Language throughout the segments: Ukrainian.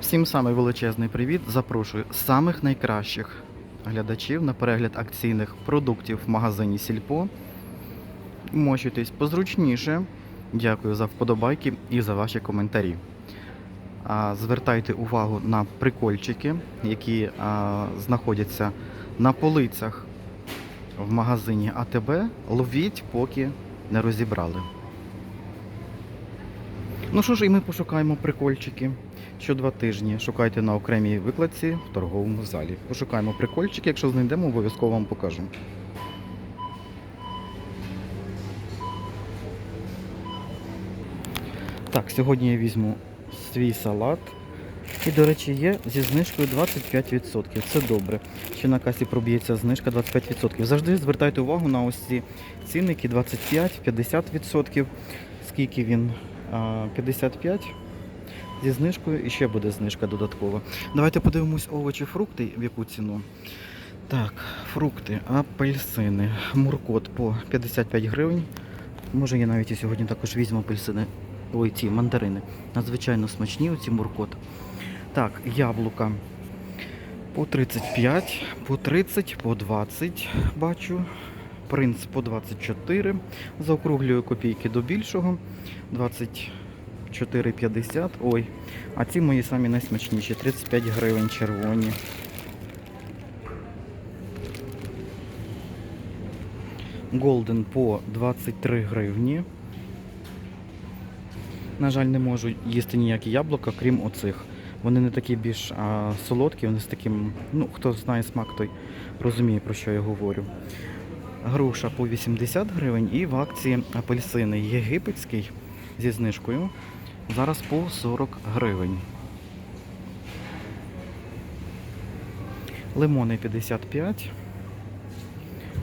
Всім самий величезний привіт. Запрошую самих найкращих глядачів на перегляд акційних продуктів в магазині Сільпо. Мочуйтесь позручніше. Дякую за вподобайки і за ваші коментарі. Звертайте увагу на прикольчики, які знаходяться на полицях в магазині АТБ. Ловіть, поки не розібрали. Ну що ж, і ми пошукаємо прикольчики. Що два тижні шукайте на окремій викладці в торговому залі. Пошукаємо прикольчики, якщо знайдемо, обов'язково вам покажу. Так, сьогодні я візьму свій салат. І, до речі, є зі знижкою 25%. Це добре. Ще на касі проб'ється знижка 25%. Завжди звертайте увагу на ось ці цінники 25-50%. Скільки він? А, 55 зі знижкою і ще буде знижка додаткова. Давайте подивимось овочі, фрукти, в яку ціну. Так, фрукти, апельсини, муркот по 55 гривень. Може я навіть і сьогодні також візьму апельсини. Ой, ці мандарини. Надзвичайно смачні оці муркот. Так, яблука по 35, по 30, по 20 бачу. Принц по 24. Заокруглюю копійки до більшого. 24,50. Ой. А ці мої самі найсмачніші. 35 гривень червоні. Голден по 23 гривні. На жаль, не можу їсти ніякі яблука, крім оцих. Вони не такі більш а, солодкі, вони з таким, ну, хто знає смак, той розуміє, про що я говорю. Груша по 80 гривень і в акції апельсини єгипетський зі знижкою. Зараз по 40 гривень. Лимони 55,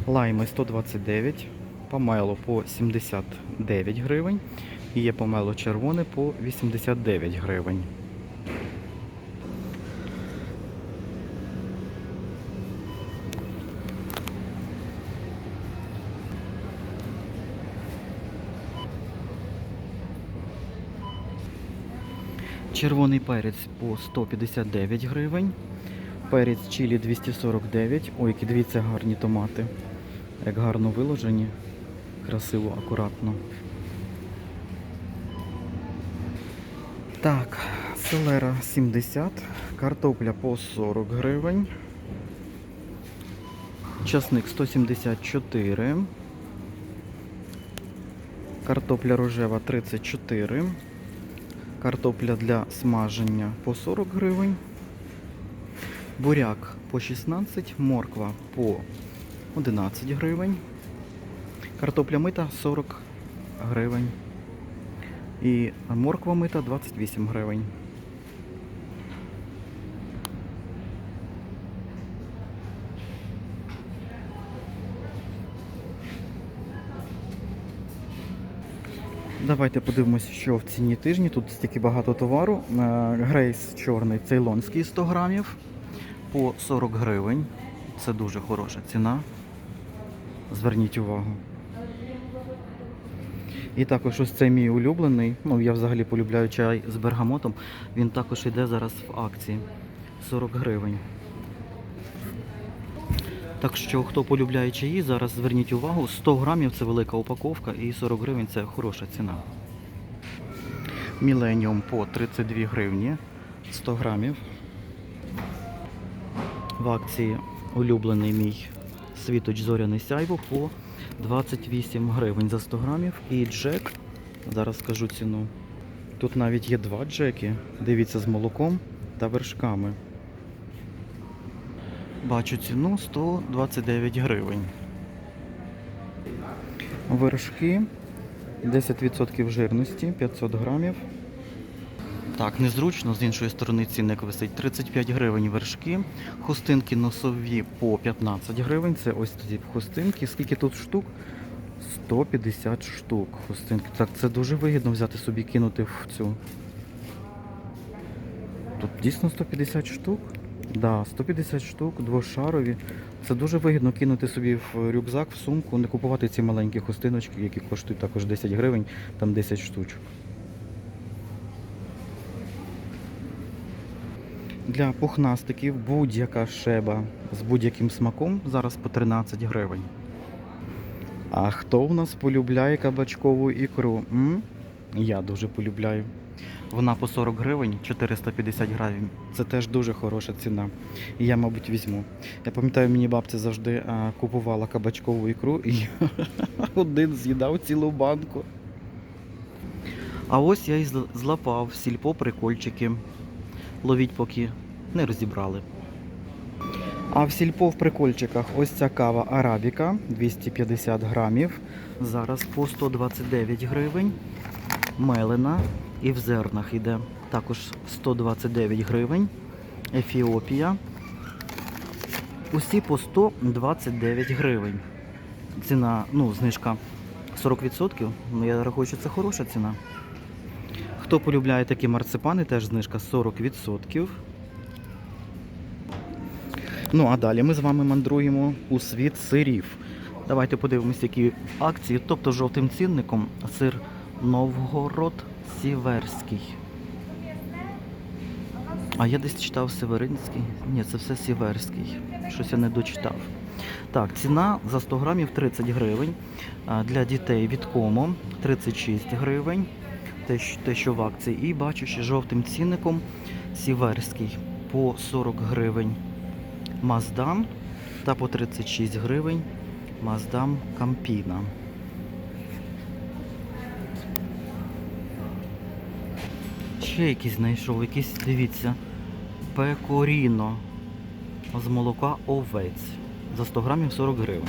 лайми 129, помело по 79 гривень. І є помело червоне по 89 гривень. Червоний перець по 159 гривень. Перець чилі 249. Ой, які дивіться гарні томати. Як гарно виложені. Красиво, акуратно. Так, селера 70, картопля по 40 гривень. Часник 174. Картопля рожева 34. Картопля для смаження по 40 гривень. Буряк по 16, морква по 11 гривень. Картопля мита 40 гривень. І морква мита 28 гривень. Давайте подивимось, що в ціні тижні. Тут стільки багато товару. Е, Грейс чорний цейлонський 100 грамів по 40 гривень. Це дуже хороша ціна. Зверніть увагу. І також ось цей мій улюблений. Ну, я взагалі полюбляю чай з бергамотом. Він також йде зараз в акції 40 гривень. Так що, хто полюбляє чаї, зараз зверніть увагу, 100 грамів це велика упаковка і 40 гривень це хороша ціна. Міленіум по 32 гривні 100 грамів. В акції улюблений мій світоч зоряне сяйво по 28 гривень за 100 грамів. І джек, зараз скажу ціну. Тут навіть є два джеки. Дивіться з молоком та вершками. Бачу ціну 129 гривень. Вершки 10% жирності, 500 грамів. Так, незручно, з іншої сторони цінник висить 35 гривень вершки. Хустинки носові по 15 гривень. Це ось тоді хустинки. Скільки тут штук? 150 штук хустинки. Так, це дуже вигідно взяти собі кинути в цю. Тут дійсно 150 штук. Да, 150 штук, двошарові. Це дуже вигідно кинути собі в рюкзак, в сумку, не купувати ці маленькі хустиночки, які коштують також 10 гривень, там 10 штучок. для пухнастиків будь-яка шеба з будь-яким смаком зараз по 13 гривень. А хто в нас полюбляє кабачкову ікру? М? Я дуже полюбляю. Вона по 40 гривень 450 гривень. Це теж дуже хороша ціна. І я, мабуть, візьму. Я пам'ятаю, мені бабця завжди а, купувала кабачкову ікру і я один з'їдав цілу банку. А ось я і зл- злапав сільпо прикольчики. Ловіть, поки не розібрали. А в сільпо в прикольчиках ось ця кава Арабіка 250 грамів. Зараз по 129 гривень. Мелена і в зернах іде. Також 129 гривень. Ефіопія. Усі по 129 гривень. Ціна, ну, знижка 40%. Ну, я рахую, що це хороша ціна. Хто полюбляє такі марципани, теж знижка 40%. Ну, а далі ми з вами мандруємо у світ сирів. Давайте подивимося, які акції. Тобто жовтим цінником сир Новгород Сіверський. А я десь читав Северинський. Ні, це все Сіверський. Щось я не дочитав. Так, ціна за 100 грамів 30 гривень. Для дітей від Комо 36 гривень. Те, що- в акції. І бачу, що жовтим цінником Сіверський по 40 гривень. Маздам та по 36 гривень Маздам Кампіна. Ще якийсь знайшов, якийсь, дивіться, пекоріно з молока овець. За 100 грамів 40 гривень.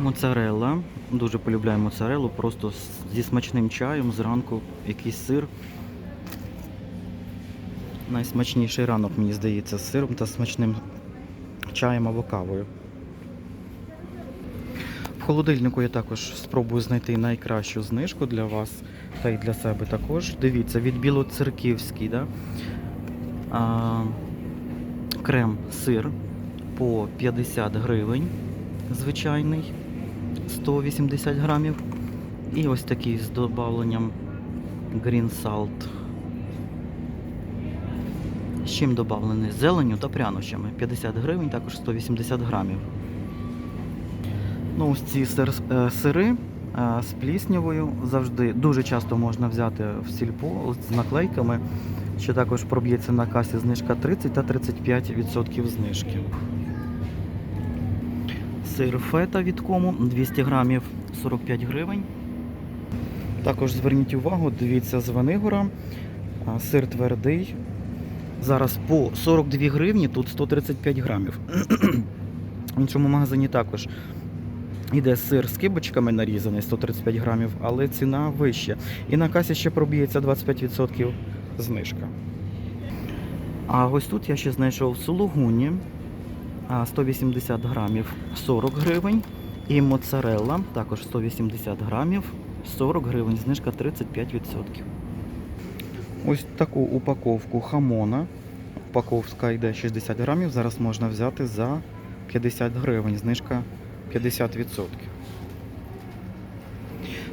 Моцарелла. Дуже полюбляю моцарелу, просто зі смачним чаєм зранку якийсь сир. Найсмачніший ранок, мені здається, з сиром та смачним чаєм або кавою. Холодильнику я також спробую знайти найкращу знижку для вас та й для себе також. Дивіться, від білоцерківський, да? а, крем сир по 50 гривень, звичайний, 180 грамів. І ось такий з додавленням Green Salt. З чим додавлений? З зеленню та прянощами. 50 гривень, також 180 грамів. Ну, ось ці е, сири е, з пліснявою завжди дуже часто можна взяти в сільпо з наклейками, що також проб'ється на касі знижка 30 та 35% знижки. Сир фета від кому 200 грамів 45 гривень. Також зверніть увагу, дивіться з Ванигора. а, Сир твердий. Зараз по 42 гривні, тут 135 грамів. В іншому магазині також Іде сир з кибочками нарізаний 135 грамів, але ціна вища. І на касі ще проб'ється 25% знижка. А ось тут я ще знайшов сулугуні 180 грамів 40 гривень. І моцарелла також 180 грамів 40 гривень, знижка 35%. Ось таку упаковку хамона. Упаковка йде 60 грамів. Зараз можна взяти за 50 гривень. Знижка 50%.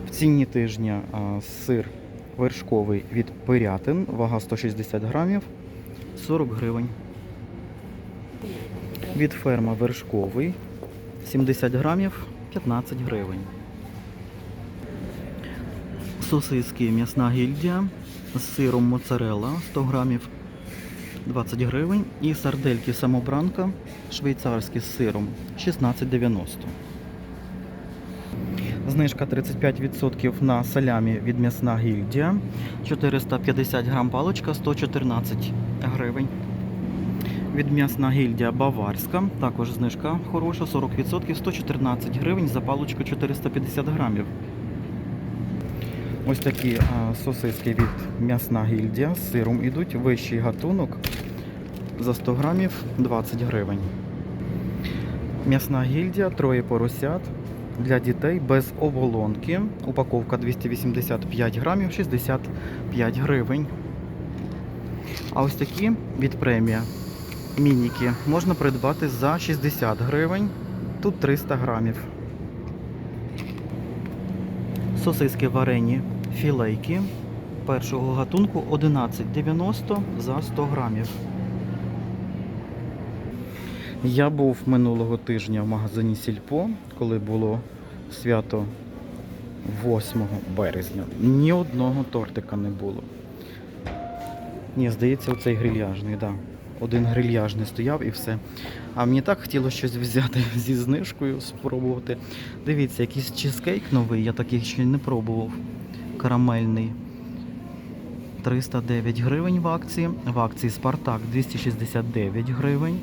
В ціні тижня сир вершковий від Пирятин, вага 160 грамів, 40 гривень. Від ферма вершковий 70 грамів, 15 гривень. Сосиски м'ясна гільдія з сиром моцарелла 100 грамів 20 гривень. І сардельки самобранка швейцарські з сиром 16,90. Знижка 35% на салямі від м'ясна гільдія. 450 грам паличка 114 гривень. Від м'ясна гільдія Баварська. Також знижка хороша, 40%, 114 гривень за паличку 450 грамів. Ось такі сосиски від м'ясна гільдія з сиром ідуть. Вищий гатунок за 100 грамів 20 гривень. М'ясна гільдія, троє поросят для дітей без оболонки. Упаковка 285 грамів 65 гривень. А ось такі від премія мініки можна придбати за 60 гривень. Тут 300 грамів. Сосиски варені філейки першого гатунку 11,90 за 100 грамів. Я був минулого тижня в магазині Сільпо, коли було свято 8 березня. Ні одного тортика не було. Ні, здається, оцей грильяжний, так. Да. Один грильяжний стояв і все. А мені так хотілося щось взяти зі знижкою, спробувати. Дивіться, якийсь чизкейк новий, я таких ще не пробував. Карамельний. 309 гривень в акції. В акції Спартак 269 гривень.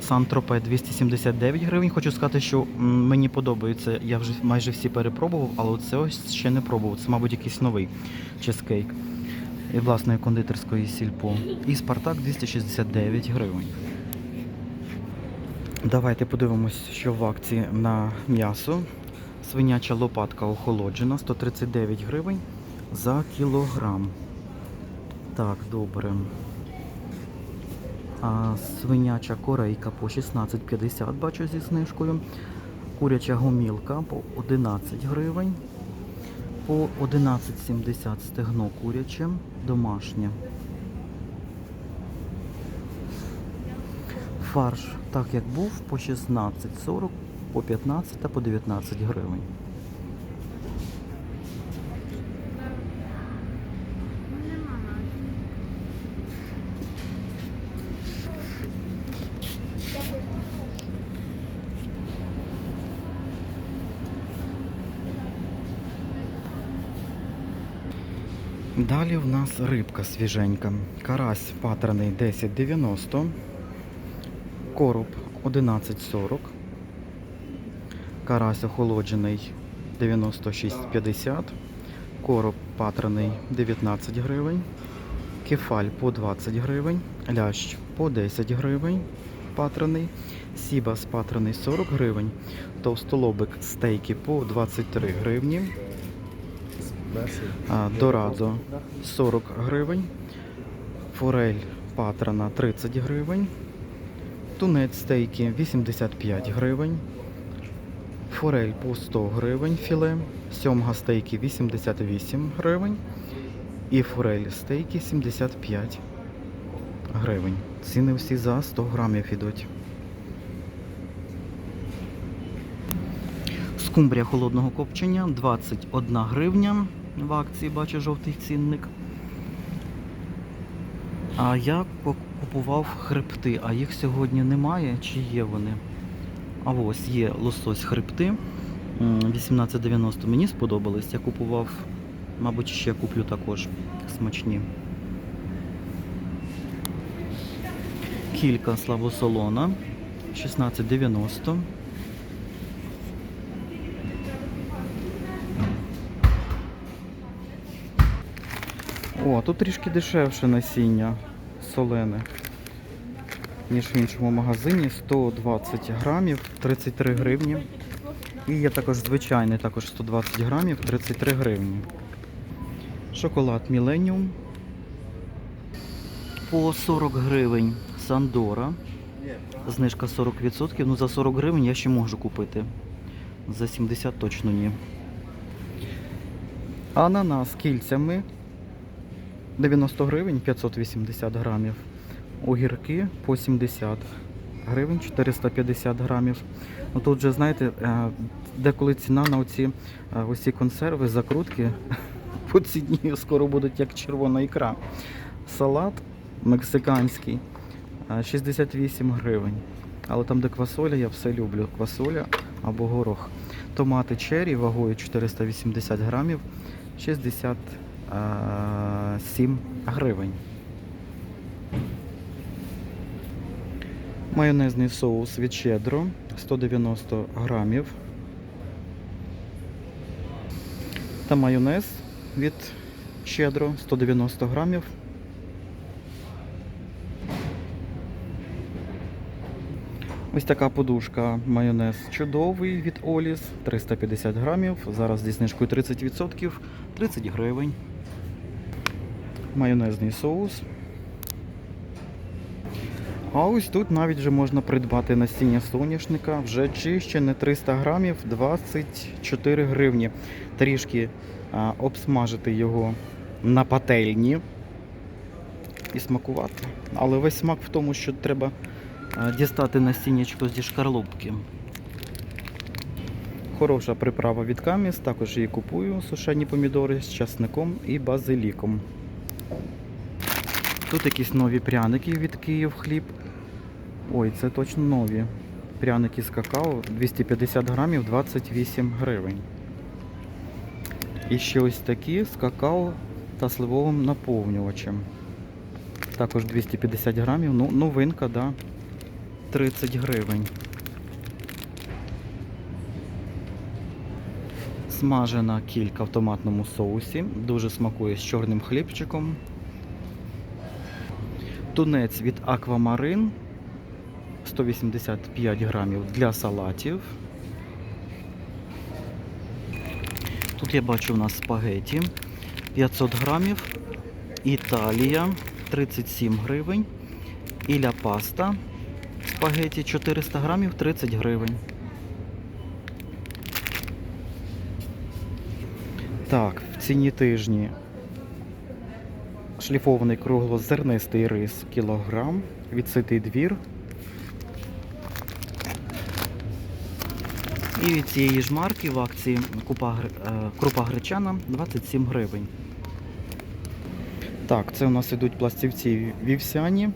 Сан-Тропе 279 гривень. Хочу сказати, що мені подобається. Я вже майже всі перепробував, але оце ось ще не пробував. Це, мабуть, якийсь новий чизкейк. І власної кондитерської сільпо. І Спартак 269 гривень. Давайте подивимось, що в акції на м'ясо. Свиняча лопатка охолоджена 139 гривень за кілограм. Так, добре. А свиняча корейка по 16,50 бачу зі знижкою. Куряча гомілка по 11 гривень. По 11,70 стегно куряче, домашнє. Фарш, так як був, по 16,40, по 15 та по 19 гривень. Далі в нас рибка свіженька. Карась патраний 10,90. Короб 11,40. Карась охолоджений 96,50. Короб патраний 19 гривень. Кефаль по 20 гривень. Лящ по 10 гривень. Патраний. Сібас патраний 40 гривень. Товстолобик стейки по 23 гривні. Дорадо 40 гривень. Форель патрана 30 гривень. Тунець стейки 85 гривень. Форель по 100 гривень філе. Сьомга стейки 88 гривень. І форель стейки 75 гривень. Ціни всі за 100 грамів ідуть. Скумбрія холодного копчення 21 гривня. В акції бачу жовтий цінник. А я купував хребти, а їх сьогодні немає. Чи є вони? А ось є лосось хребти. 18,90 мені сподобались. Я купував, мабуть, ще куплю також смачні. Кілька слабосолона 16,90. О, тут трішки дешевше насіння солене, ніж в іншому магазині. 120 грамів, 33 гривні. І є також звичайний, також 120 грамів, 33 гривні. Шоколад Millennium по 40 гривень Сандора. Знижка 40%. Ну за 40 гривень я ще можу купити. За 70 точно ні. Ананас кільцями 90 гривень 580 грамів. Огірки по 70 гривень 450 грамів. Ну тут же, знаєте, е, деколи ціна на оці, е, оці консерви, закрутки по ціні скоро будуть як червона ікра. Салат мексиканський е, 68 гривень. Але там, де квасоля, я все люблю. Квасоля або горох. Томати черрі вагою 480 грамів 67 гривень. Майонезний соус від щедро 190 грамів. Та майонез від щедро 190 грамів. Ось така подушка майонез чудовий від Оліс 350 грамів. Зараз зі знижкою 30%, 30 гривень. Майонезний соус. А ось тут навіть вже можна придбати насіння соняшника, вже чищене 300 грамів 24 гривні. Трішки а, обсмажити його на пательні і смакувати. Але весь смак в тому, що треба а, дістати насіннячко зі шкарлупки. Хороша приправа від каміс, також її купую сушені помідори з часником і базиліком. Тут якісь нові пряники від Київ хліб. Ой, це точно нові. Пряники з какао 250 грамів 28 гривень. І ще ось такі з какао та сливовим наповнювачем. Також 250 грамів. Ну, новинка, да. 30 гривень. Смажена кілька в томатному соусі. Дуже смакує з чорним хлібчиком. Тунець від Аквамарин 185 грамів для салатів. Тут я бачу у нас спагеті 500 грамів. Італія 37 гривень. Іля паста спагеті 400 грамів 30 гривень. Так, в ціні тижні шліфований круглозернистий рис кілограм, відситий двір. І від цієї ж марки в акції купа, е, крупа гречана 27 гривень. Так, це у нас ідуть пластівці вівсяні,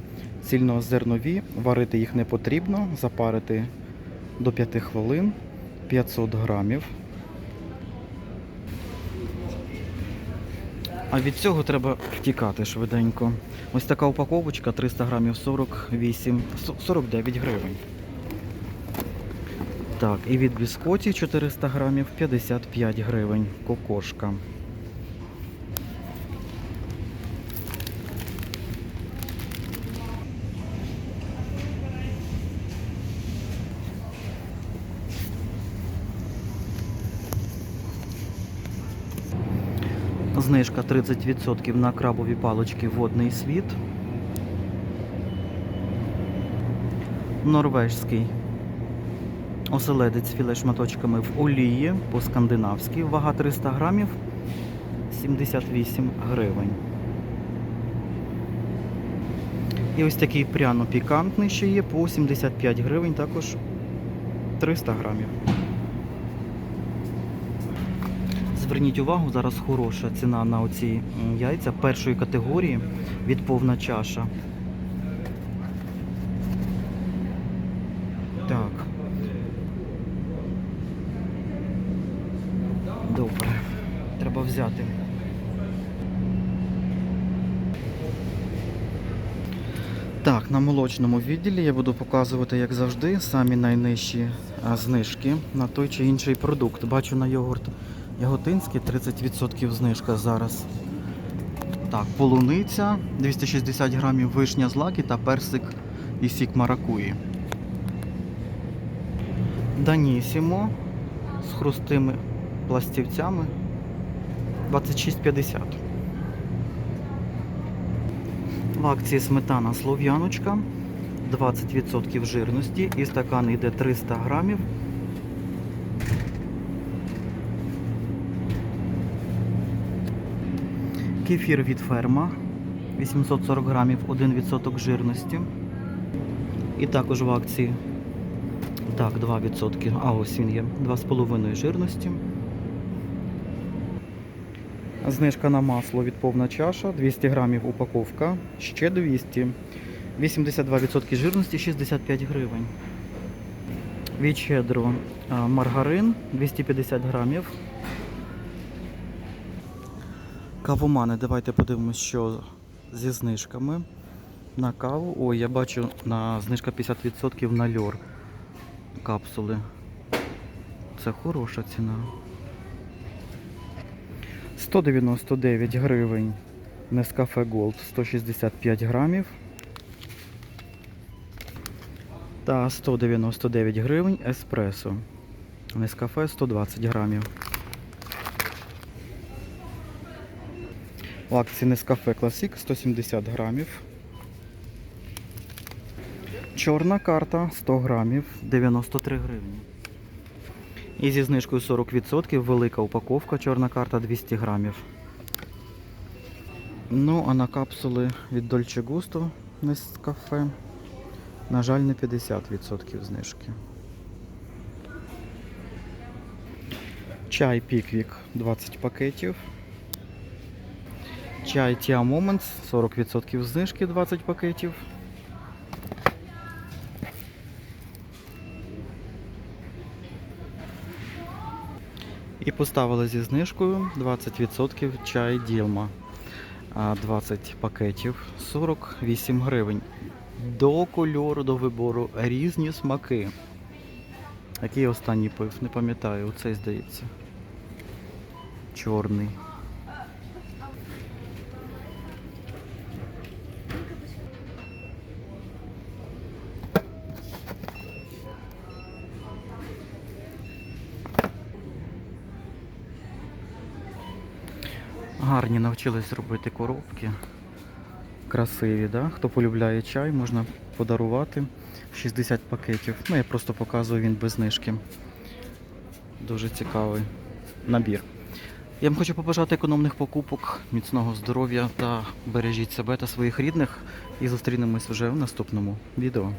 цільнозернові. Варити їх не потрібно, запарити до 5 хвилин 500 грамів. А від цього треба втікати швиденько. Ось така упаковочка 300 грамів 48, 49 гривень. Так, і від біскоті 400 грамів 55 гривень. Кокошка. Знижка 30% на крабові палочки водний світ. Норвежський оселедець філе шматочками в олії по-скандинавськи. Вага 300 грамів 78 гривень. І ось такий пряно-пікантний ще є по 75 гривень, також 300 грамів. Зверніть увагу, зараз хороша ціна на оці яйця першої категорії від повна чаша. Так. Добре. Треба взяти. Так, на молочному відділі я буду показувати, як завжди, самі найнижчі знижки на той чи інший продукт. Бачу на йогурт Яготинський 30% знижка зараз. Так, полуниця 260 грамів вишня з лаки та персик і сік маракуї. Данісімо з хрустими пластівцями 26,50. В акції сметана слов'яночка 20% жирності і стакан йде 300 грамів. Кефір від ферма 840 грамів 1% жирності. І також в акції так, 2%. А ось він є. 2,5 жирності. Знижка на масло від повна чаша, 200 грамів упаковка, ще 200. 82% жирності, 65 гривень. Від щедро маргарин 250 грамів. Кавомани, давайте подивимось, що зі знижками на каву. Ой, я бачу на знижка 50% на льор капсули. Це хороша ціна. 199 гривень Nescafe Gold 165 грамів. Та 199 гривень еспресо. Nescafe 120 грамів. В акції Nescafe Classic 170 грамів. Чорна карта 100 грамів 93 гривні. І зі знижкою 40% велика упаковка, чорна карта 200 грамів. Ну, а на капсули від Dolce Gusto Nescafe, на жаль, не 50% знижки. Чай Піквік 20 пакетів. Чай Tia Moments 40% знижки 20 пакетів. І поставили зі знижкою 20% чай Ділма. 20 пакетів 48 гривень. До кольору, до вибору різні смаки. Який останній пив, не пам'ятаю, оцей здається. Чорний. Навчились робити коробки. Красиві, да? Хто полюбляє чай, можна подарувати 60 пакетів. Ну, я просто показую він без знижки. Дуже цікавий набір. Я вам хочу побажати економних покупок, міцного здоров'я та бережіть себе та своїх рідних. І зустрінемось вже в наступному відео.